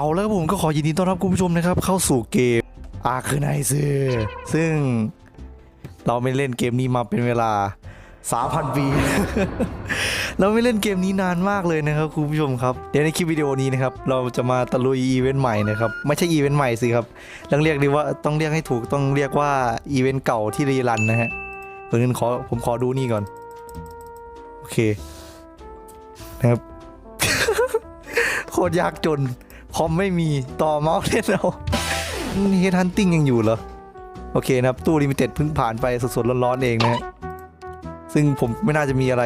เอาแล้วผมก็ขอยินดีต้อนรับคุณผู้ชมนะครับ เข้าสู่เกมอาร์คไนซ์ซึ่งเราไม่เล่นเกมนี้มาเป็นเวลา3,000ปี เราไม่เล่นเกมนี้นานมากเลยนะครับคุณผู้ชมครับ เดี๋ยวในคลิปวิดีโอนี้นะครับ เราจะมาตะลุยอีเวนต์ใหม่นะครับ ไม่ใช่อีเวนต์ใหม่สิครับต้องเรียกดีว่าต้องเรียกให้ถูกต้องเรียกว่าอีเวนต์เก่าที่รีรันนะฮะเพื่อนขอผมขอดูนี่ก่อน โอเคนะครับโคตรยากจน คอมไม่มีต่อเมาส์เล่นเอาเฮดฮันติ้งยังอยู่เหรอ โอเคนะครับ ตู้ลิมิเต็ดเพิ่งผ่านไปสดๆร้อนๆเองนะฮะซึ่งผมไม่น่าจะมีอะไร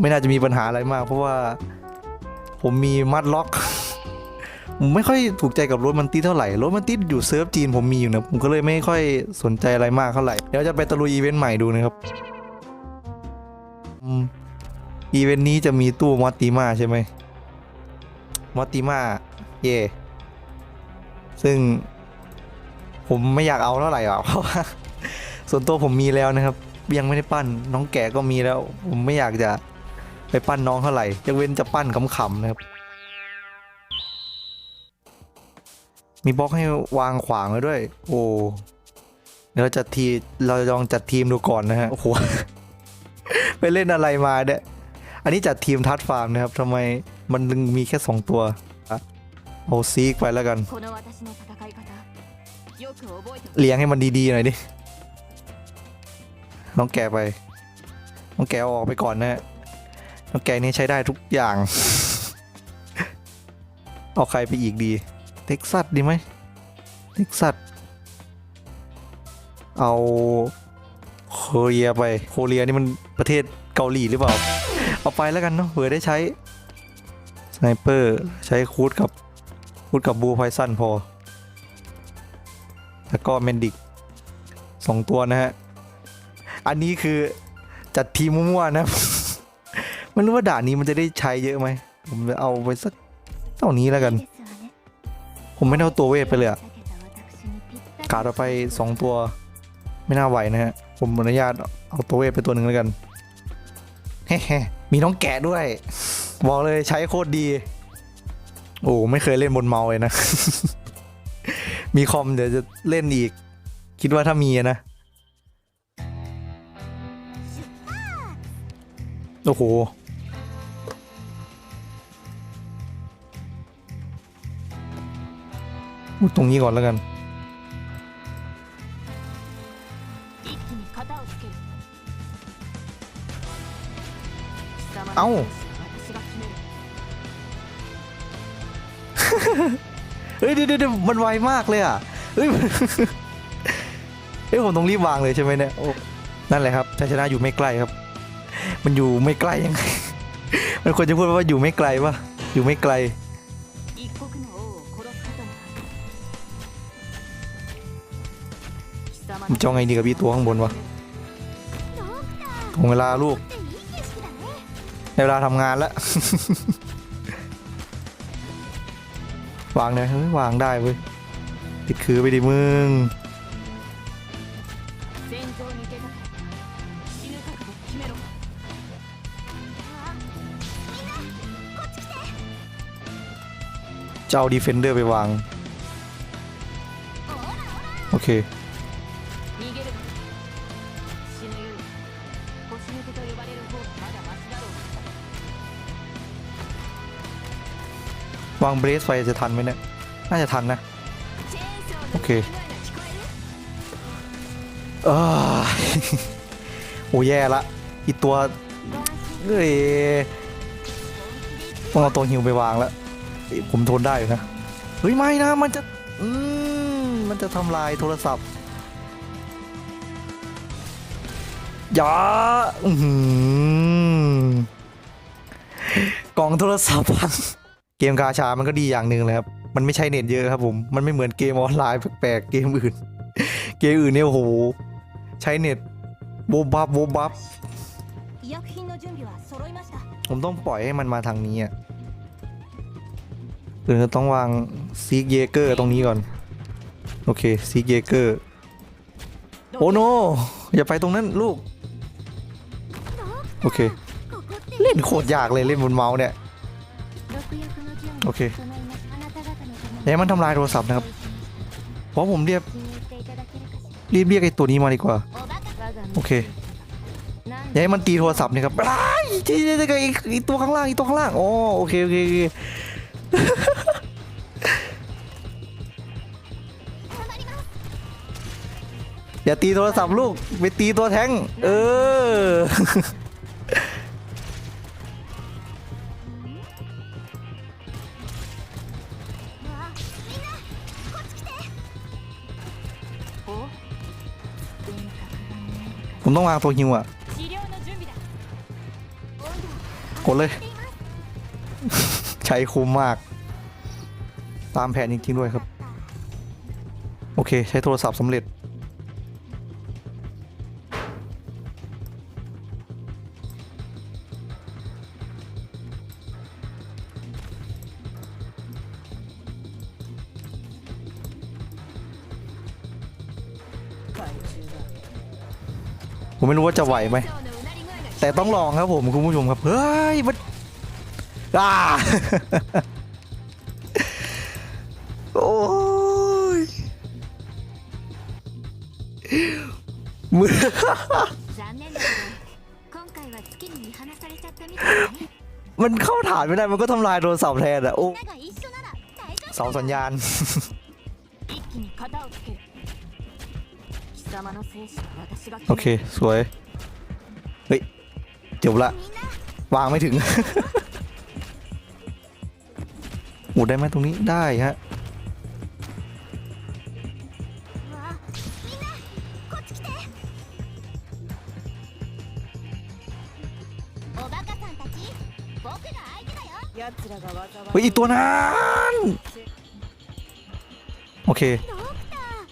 ไม่น่าจะมีปัญหาอะไรมาก เพราะว่าผมมีมัดล็อกผมไม่ค่อยถูกใจกับรถมันติดเท่าไหร่ รถมันติดอยู่เซิร์ฟจีนผมมีอยู่นะผมก็เลยไม่ค่อยสนใจอะไรมากเท่าไหร่ เดี๋ยวจะไปตะลุยอีเวนต์ใหม่ดูนะครับอืมอีเวนต์นี้จะมีตู้มอตติมาใช่ไหมมอตติมา เย่ซึ่งผมไม่อยากเอาเท่าไหร่หรอกเพราะว่าส่วนตัวผมมีแล้วนะครับ ยังไม่ได้ปั้นน้องแก่ก็มีแล้ว ผมไม่อยากจะไปปั้นน้องเท่าไหร่ยกเว้นจะปั้นขำๆนะครับ มีบล็อกให้วางขวางไว้ด้วย โอ้เดี๋ยวเราจัดทีเราลองจัดทีมดูก่อนนะฮะโอ้โหไปเล่นอะไรมาเนี่ยอันนี้จัดทีมทัดฟาร์มนะครับทำไมมันมีแค่สองตัว โอซีกไปแล้วกัน เลี้ยงให้มันดีๆหน่อยดิ น้องแกไป น้องแกออกไปก่อนนะน้องแกนี่ใช้ได้ทุกอย่าง เอาใครไปอีกดี เท็กซัสดีไหม เท็กซัส เอาโคเรียไป โคเรียนี่มันประเทศเกาหลีหรือเปล่า เอาไปแล้วกันเนาะเผื่อได้ใช้สไนเปอร์ใช้คูดกับ พูดกับบูไพซันพอ แล้วก็เมนดิกสองตัวนะฮะ อันนี้คือจัดทีมมั่วๆนะ ไม่รู้ว่าด่านนี้มันจะได้ใช้เยอะไหม ผมจะเอาไปสักเท่านี้แล้วกัน ผมไม่เอาตัวเวทไปเลยอะขาดออกไปสองตัวไม่น่าไหวนะฮะ ผมอนุญาตเอาตัวเวทไปตัวหนึ่งแล้วกัน เฮ้มีน้องแกะด้วย บอกเลยใช้โคตรดี โอ้ไม่เคยเล่นบนเมาส์เลยนะ มีคอมเดี๋ยวจะเล่นอีก คิดว่าถ้ามีนะ โอ้โห ตรงนี้ก่อนแล้วกัน เอ้า เฮ้ยเดี๋ยวมันไวมากเลยอะเฮ้ยผมต้องรีบวางเลยใช่ไหมเนี่ยนั่นแหละครับชัยชนะอยู่ไม่ไกลครับ มันอยู่ไม่ไกลยังไงมันควรจะพูดว่าอยู่ไม่ไกลปะอยู่ไม่ไกลมันจองไงดีกับพี่ตัวข้างบนวะถึงเวลาลูกในเวลาทำงานแล้ว วางได้เฮ้ยวางได้เว้ยติดคือไปดิมึงจะเอาดีเฟนเดอร์ไปวาง โอเค วางเบรสไฟจะทันไหมเนี่ย น่าจะทันนะ โอเคเออโอ้แย่ละอีตัวเฮ้ยต้องเอาตัวหิวไปวางแล้วผมทนได้อยู่นะ เฮ้ย ไม่นะ มันจะ อืม มันจะทำลายโทรศัพท์อยาอืมกล่องโทรศัพท์ เกมกาชามันก็ดีอย่างหนึ่งเลยครับ มันไม่ใช่เน็ตเยอะครับผม มันไม่เหมือนเกมออนไลน์แปลกๆ เกมอื่น เกมอื่นเนี่ยโห ใช้เน็ตโบบับโบบับ ผมต้องปล่อยให้มันมาทางนี้อะหรือต้องวางซีกเยเกอร์ตรงนี้ก่อน โอเคซีกเยเกอร์ โอ้โน อย่าไปตรงนั้นลูก โอเค เล่นโคตรยากเลยเล่นบนเมาส์เนี่ย โอเคอย่าให้มันทำลายโทรศัพท์นะครับ เพราะผมเรียบรีบเรียกไอ้ตัวนี้มาดีกว่า โอเคอย่าให้มันตีโทรศัพท์นี่ครับไอ้ตัวข้างล่างไอ้ตัวข้างล่างโอ้โอเค โอเคอย่าตีโทรศัพท์ลูก ไปตีตัวแท้ง เออ ผมต้องวางตัวฮิวอะกดเลย ใช้คุ้มมาก ตามแผนจริงๆด้วยครับ โอเค ใช้โทรศัพท์สำเร็จ ไม่รู้ว่าจะไหวไหมแต่ต้องลองครับผมคุณผู้ชมครับเฮ้ยมันอ่าโอ้ยมือมันเข้าฐานไม่ได้มันก็ทำลายโทรศัพท์แทนอะโอ้เสาสัญญาณ โอเค สวย เฮ้ย จบละ วางไม่ถึง หมุดได้ไหมตรงนี้ได้ฮะ เฮ้ยอีตัวนั้นโอเค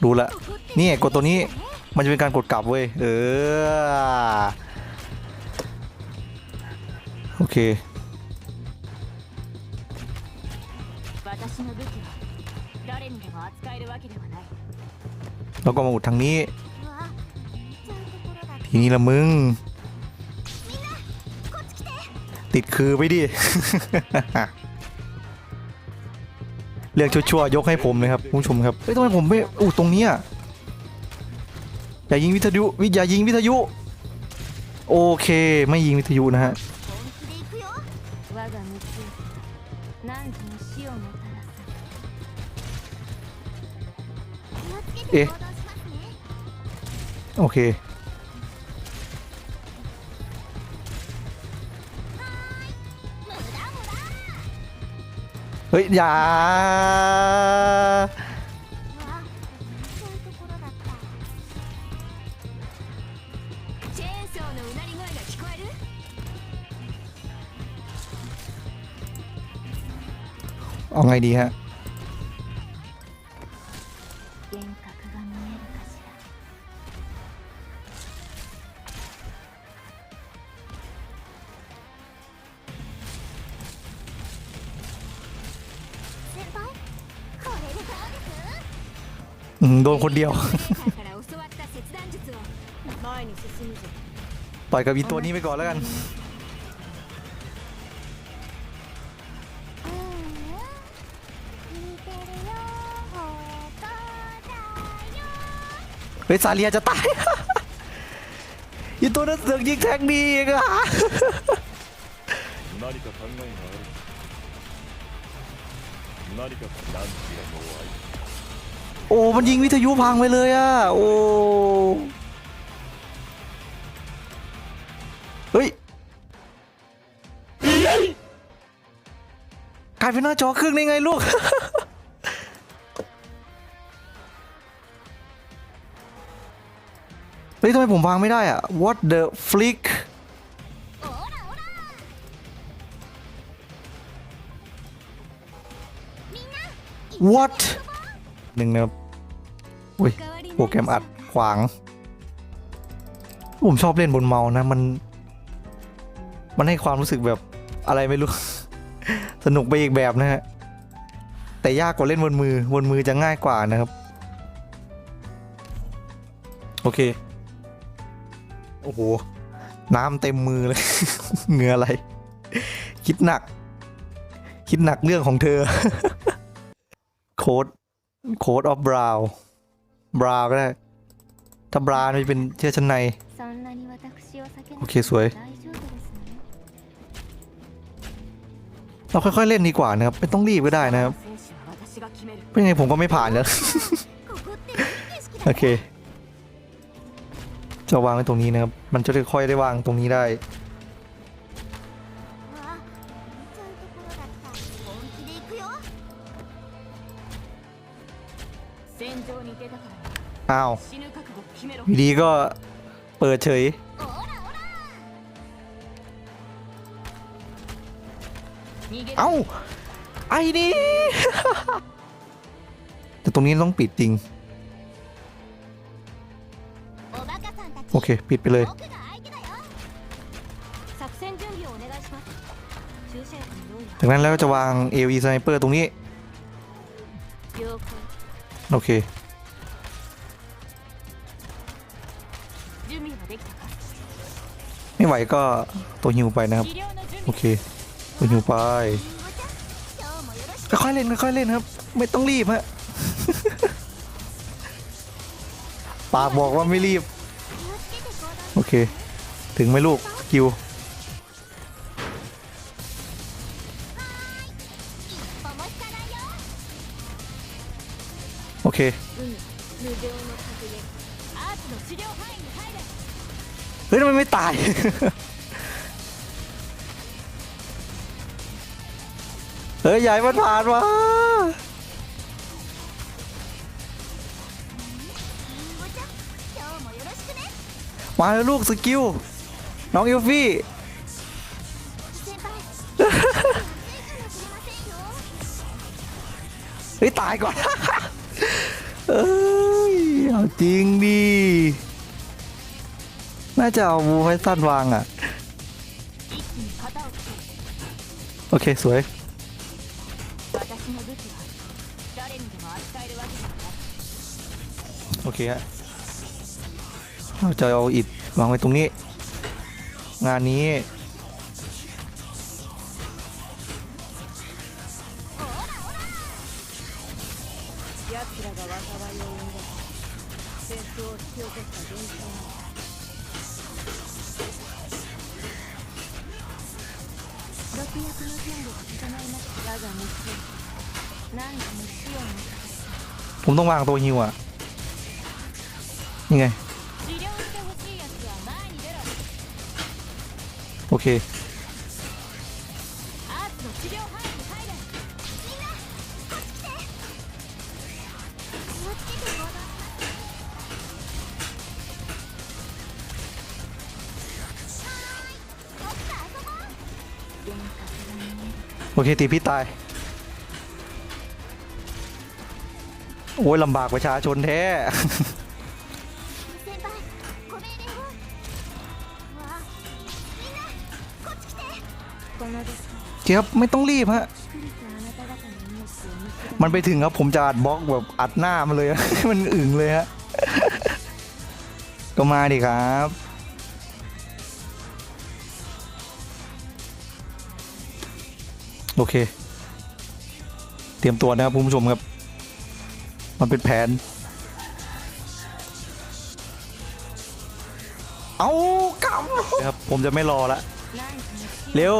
ดูละ นี่กดตัวนี้ มันจะเป็นการกดกลับเว้ย เออ โอเค แล้วก็มาอุดทางนี้ ทีนี้ละมึง ติดคือไปดิ เรื่องชั่วๆยกให้ผมเลยครับผู้ชมครับ เฮ้ยทำไมผมไม่อู้ตรงนี้อะ อย่ายิงวิทยุวิอย่ายิงวิทยุ โอเคไม่ยิงวิทยุนะฮะเอ๊ะโอเคเฮ้ยอย่า ไงดีฮะโดนคนเดียว ต่อยกับอีตัวนี้ไปก่อนแล้วกัน เฮ้ยซาเลียจะตาย อีตัวนั้นเสือกยิงแทงดีอีกอะ 何か考えがある何か何時がもう相手 โอ้ มันยิงวิทยุพังไปเลยอะโอ้ เฮ้ยกลายเป็นหน้าจอเครื่องได้ไงลูก ฮ้ยทำไมผมวางไม่ได้อะ What the flick What หนึ่งนะครับอุ้ยโปรแกรมอัดขวาง ผมชอบเล่นบนเมาส์นะ มัน มันให้ความรู้สึกแบบอะไรไม่รู้ สนุกไปอีกแบบนะฮะ แต่ยากกว่าเล่นบนมือบนมือจะง่ายกว่านะครับ โอเค โอ้โห น้ำเต็มมือเลย เงืออะไร คิดหนัก คิดหนักเรื่องของเธอ โค้ด โค้ดออฟบราวบราวก็ได้ ถ้าบราวจะเป็นเชื้อชั้นใน โอเคสวย เราค่อยๆเล่นดีกว่านะครับ ไม่ต้องรีบก็ได้นะครับ เป็นไงผมก็ไม่ผ่านแล้ว โอเค จะวางไว้ตรงนี้นะครับ มันจะค่อยๆได้วางตรงนี้ได้ อ้าวดีก็เปิดเฉยเอ้า ไอ้นี่ แต่ตรงนี้ต้องปิดจริง ค ปิดไปเลย จากนั้นแล้วก็จะวาง AOE Sniper ตรงนี้ โอเค ไม่ไหวก็ตัวหิวไปนะครับ โอเค ตัวฮิวไปค่อยเล่นค่อยเล่นครับ ไม่ต้องรีบฮะ ปากบอกว่าไม่รีบ อเค ถึงไหมลูกกิวโอเคเฮ้ยทำไมไม่ตาย เฮ้ยใหญ่มันผ่านมา มาแล้วลูกสกิลน้องอิลฟี่เฮ้ยตายก่อนเอ้ยอจริงดีน่าจะเอาบูให้สั้นวางอะ โอเค สวยโอเคฮะ เราจะเอาอิดวางไว้ตรงนี้ งานนี้ ผมต้องวางตัวฮิวอะนี่ไง เคโอเค ตีพี่ตาย โอ้ยลำบากประชาชนแท้ เจี๊ยบไม่ต้องรีบฮะ มันไปถึงครับผมจะอัดบล็อกแบบอัดหน้ามันเลยมันอึ๋งเลยฮะ ก็มาดิครับโอเค เตรียมตัวนะครับผู้ชมครับ มันเป็นแผน เอากำครับผมจะไม่รอละ เร็ว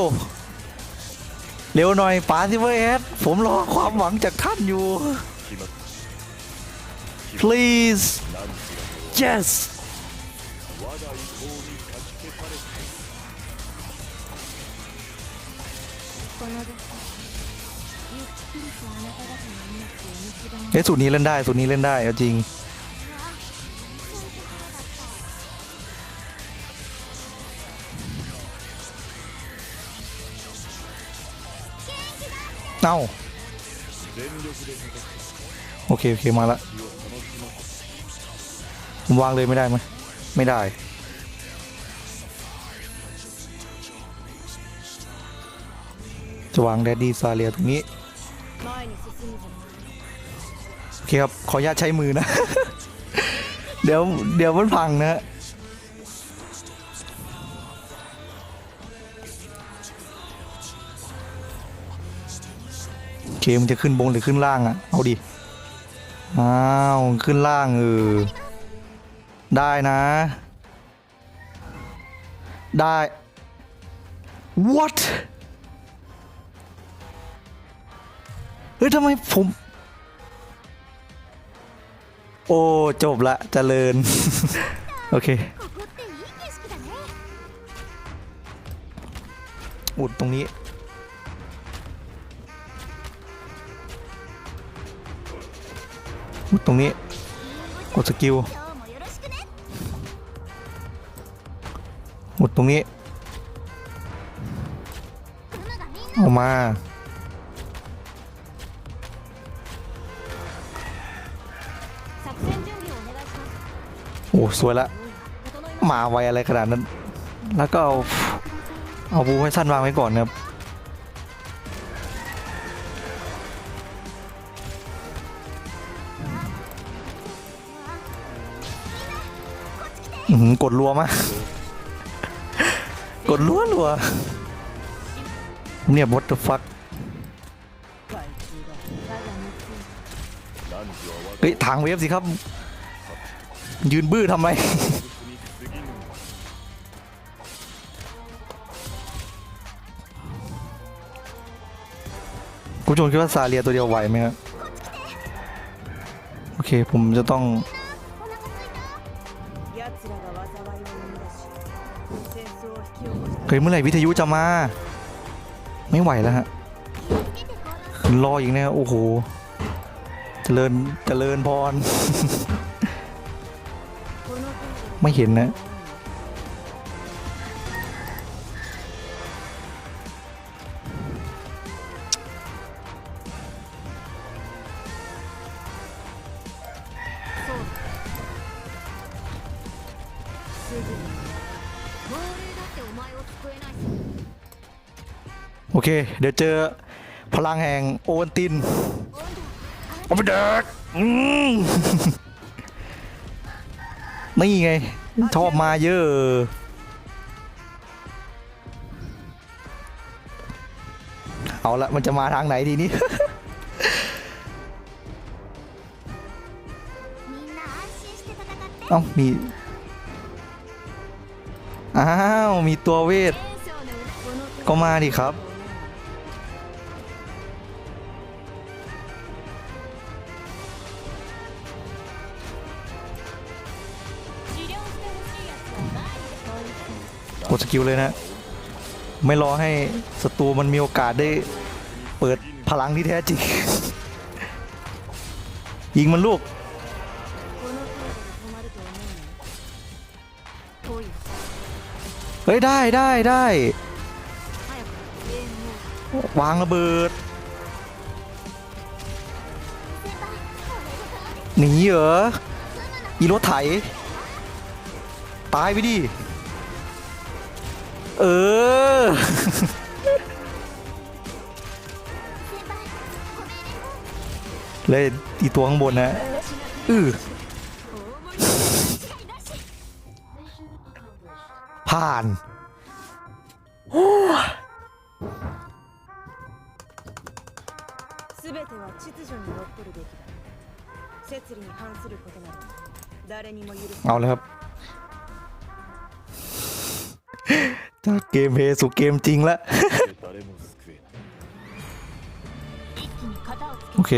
เร็วหน่อยป๋าซิเวอร์แอดผมรอความหวังจากท่านอยู่ please yes เอ้สูตรนี้เล่นได้สูตรนี้เล่นได้เอาจริง เอาโอเค โอเค มาละผมวางเลยไม่ได้ไหมไม่ได้ จะวางแดดดี้ซาเลียตรงนี้ โอเคครับ ขออนุญาตใช้มือนะ เดี๋ยว เดี๋ยวมันพังนะ จมันจะขึ้นบนหรือขึ้นล่างอะเอาดิ อ้าวขึ้นล่างเออ ได้นะ ได้ what เฮ้ยทำไมผม โอ้จบละเจริญ โอเคอุดตรงนี้ ตรงนี้ กดสกิลหมดตรงนี้ ออกมาโอ้สวยละ มาไวอะไรขนาดนั้น แล้วก็เอา เอาบูให้สั้นวางไว้ก่อนครับ กดรัวมากดรัวรัวเนี่ย what the fuck เฮ้ยทางเวฟสิครับ ยืนบื้อทำไมคุณผู้ชมคิดว่าซาเลียตัวเดียวไหวไหมครับ โอเค ผมจะต้อง เฮ้ยเมื่อไหร่วิทยุจะมา ไม่ไหวแล้วฮะรออีกนะโอ้โหเจริญเจริญพร ไม่เห็นนะ โอเค เดี๋ยวเจอพลังแห่งโอวันตินเอาไปเด็กนี่ไง ชอบมาเยอะ เอาละมันจะมาทางไหนทีนี้เอ้ามี อ้าว มีตัวเวท ก็มาดิครับ กดสกิลเลยนะ ไม่รอให้ศัตรูมันมีโอกาสได้เปิดพลังที่แท้จริง ยิงมันลูก เฮ้ยได้ได้ได้วางระเบิดหนีเหรออีรถไถตายไปดิเออเลยตีตัวข้างบนนะอือ ผ่าน 全ては秩序にのっとるべきだ摂理に反することなど誰にも許さ เอาเลยครับ จากเกมเพลย์สู่เกมจริงแล้ว 誰も救えない一気に型をつけ โอเค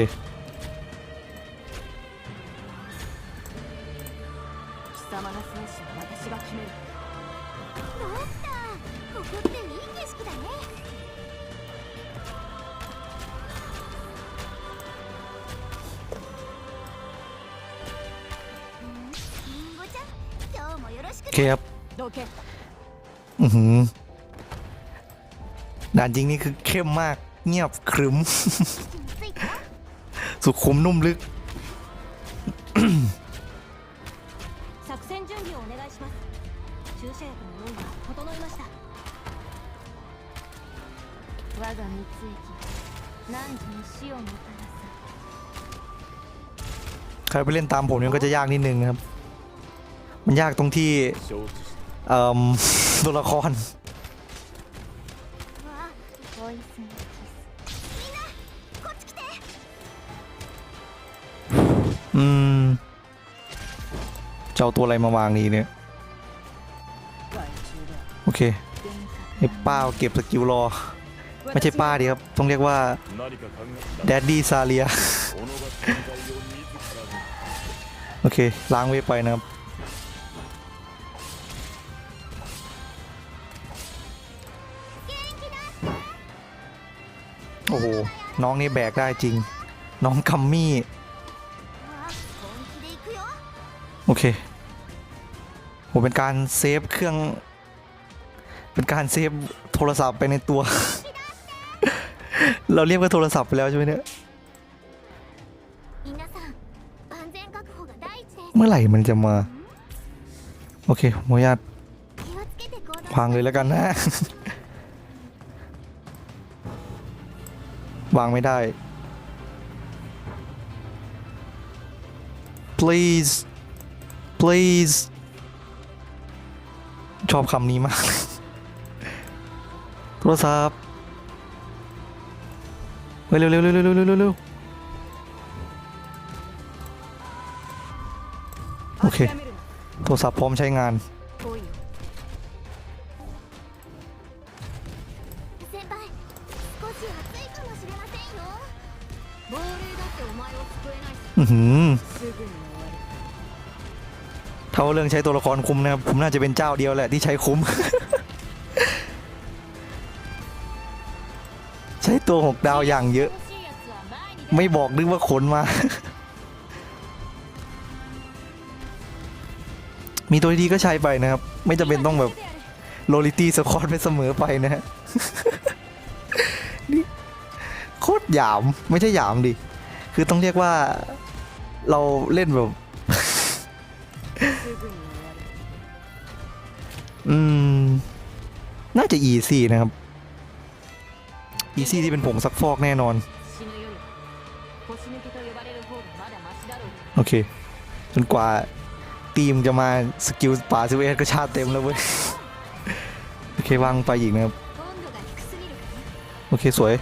เคครับ どけ อือหือด่านจริงนี่คือเข้มมาก เงียบขรึม 気についた สุขุมนุ่มลึก 作戦準備をお願いします注射薬の用意が整いました我が三つ息何時に死をもたらす ใครไปเล่นตามผมเนี่ยก็จะยากนิดนึงนะครับ มันยากตรงที่เอ่อตัวละครอืมจ้าตัวอะไรมาวางดีเนี่ย โอเคไอ้ป้าเก็บสกิลรอ ไม่ใช่ป้าดีครับ ต้องเรียกว่าแดดดี้ซาเลีย โอเค ล้างเวไปนะครับ โอ้โห น้องนี่แบกได้จริง น้องคัมมี่ โอเคโหเป็นการเซฟเครื่อง เป็นการเซฟโทรศัพท์ไปในตัว เราเรียกว่าโทรศัพท์ไปแล้วใช่ไหมเนี่ย เมื่อไหร่มันจะมา โอเคโมยาตวางเลยแล้วกันนะ วางไม่ได้ please please ชอบคำนี้มาก โทรศัพท์เร็วเร็วเร็วเร็วเร็วเร็วเร็วโอเค โทรศัพท์พร้อมใช้งาน เท่าเรื่องใช้ตัวละครคุ้มนะครับ ผมน่าจะเป็นเจ้าเดียวแหละที่ใช้คุ้ม ใช้ตัวหกดาวอย่างเยอะ ไม่บอกนึกว่าขนมา มีตัวดีก็ใช้ไปนะครับ ไม่จำเป็นต้องแบบโลลิตี้สกอตไปเสมอไปนะฮะนี่โคตรหยามไม่ใช่หยามดิ คือต้องเรียกว่า เราเล่นแบบ อืม น่าจะอีซี่นะครับ อีซี่ที่เป็นผงซักฟอกแน่นอน โอเค จนกว่าทีมจะมาสกิลป่าซิเวสก็ชาติเต็มแล้วเว้ย โอเควางไปอีกนะครับ โอเคสวย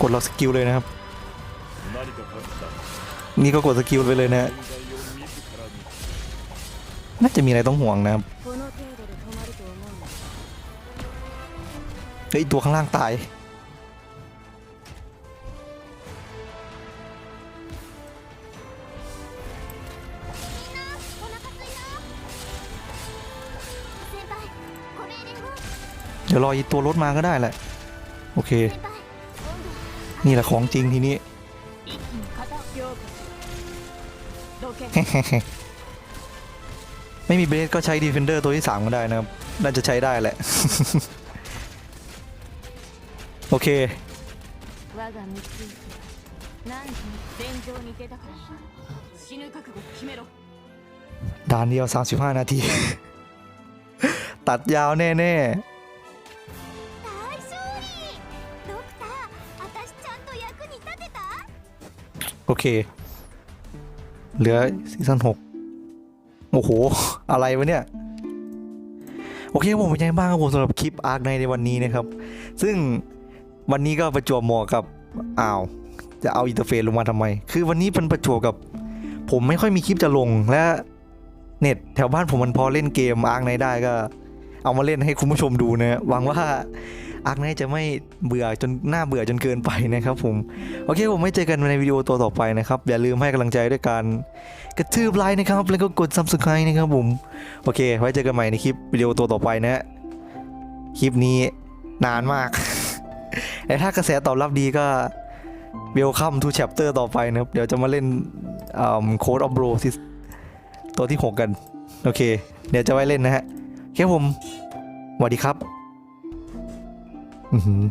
กดเราสกิลเลยนะครับ นี่ก็กดสกิลไปเลยนะน่าจะมีอะไรต้องห่วงนะเฮ้ยตัวข้างล่างตายเดี๋ยวรออีตัวรถมาก็ได้แหละ โอเค นี่แหละของจริงทีนี้ ไม่มีเบรสก็ใช้ดีเฟนเดอร์ตัวที่สามก็ได้นะครับ น่าจะใช้ได้แหละ โอเคด่านเดียว 35 นาที ตัดยาวแน่ ๆโอเค เหลือซีซั่น6โอ้โห อะไรวะเนี่ย โอเคผมเป็นยังไงบ้างครับผมสำหรับคลิปอาร์คในในวันนี้นะครับ ซึ่งวันนี้ก็ประจวบเหมาะกับอ้าว จะเอาอินเทอร์เฟซลงมาทำไม คือวันนี้เป็นประจวบกับ ผมไม่ค่อยมีคลิปจะลงและเน็ตแถวบ้านผมมันพอเล่นเกมอาร์คในได้ก็ เอามาเล่นให้คุณผู้ชมดูนะหวังว่า อาร์คไนจะไม่เบื่อจนหน่าเบื่อจนเกินไปนะครับผม โอเคผมไม่เจอกันในวิดีโอตัวต่อไปนะครับ อย่าลืมให้กำลังใจด้วยการกระทืบไลค์นะครับ แล้วก็กด subscribe นะครับผม โอเค ไว้เจอกันใหม่ในคลิปวิดีโอตัวต่อไปนะฮะคลิปนี้นานมาก แต่ถ้ากระแสตอบรับดีก็ welcome to chapter ต่อไปนะครับ เดี๋ยวจะมาเล่นโค้ดออฟโบรที่ตัวที่ 6 กัน โอเค เดี๋ยวจะไว้เล่นนะฮะโอเคผมสวัสดีครับ อือหือ